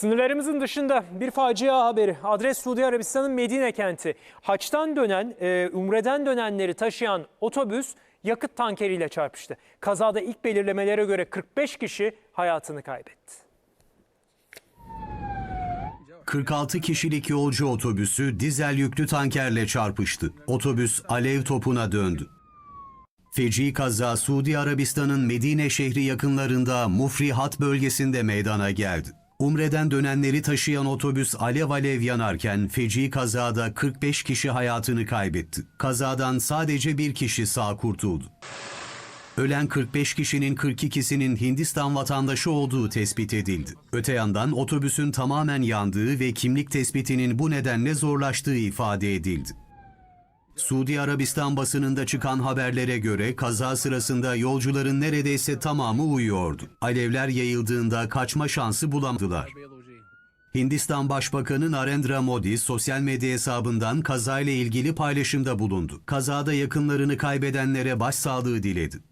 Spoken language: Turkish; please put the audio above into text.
Sınırlarımızın dışında bir facia haberi. Adres Suudi Arabistan'ın Medine kenti. Haç'tan dönen, e, Umre'den dönenleri taşıyan otobüs yakıt tankeriyle çarpıştı. Kazada ilk belirlemelere göre 45 kişi hayatını kaybetti. 46 kişilik yolcu otobüsü dizel yüklü tankerle çarpıştı. Otobüs alev topuna döndü. Feci kaza Suudi Arabistan'ın Medine şehri yakınlarında Mufrihat bölgesinde meydana geldi. Umre'den dönenleri taşıyan otobüs alev alev yanarken feci kazada 45 kişi hayatını kaybetti. Kazadan sadece bir kişi sağ kurtuldu. Ölen 45 kişinin 42'sinin Hindistan vatandaşı olduğu tespit edildi. Öte yandan otobüsün tamamen yandığı ve kimlik tespitinin bu nedenle zorlaştığı ifade edildi. Suudi Arabistan basınında çıkan haberlere göre kaza sırasında yolcuların neredeyse tamamı uyuyordu. Alevler yayıldığında kaçma şansı bulamadılar. Hindistan Başbakanı Narendra Modi sosyal medya hesabından kazayla ilgili paylaşımda bulundu. Kazada yakınlarını kaybedenlere başsağlığı diledi.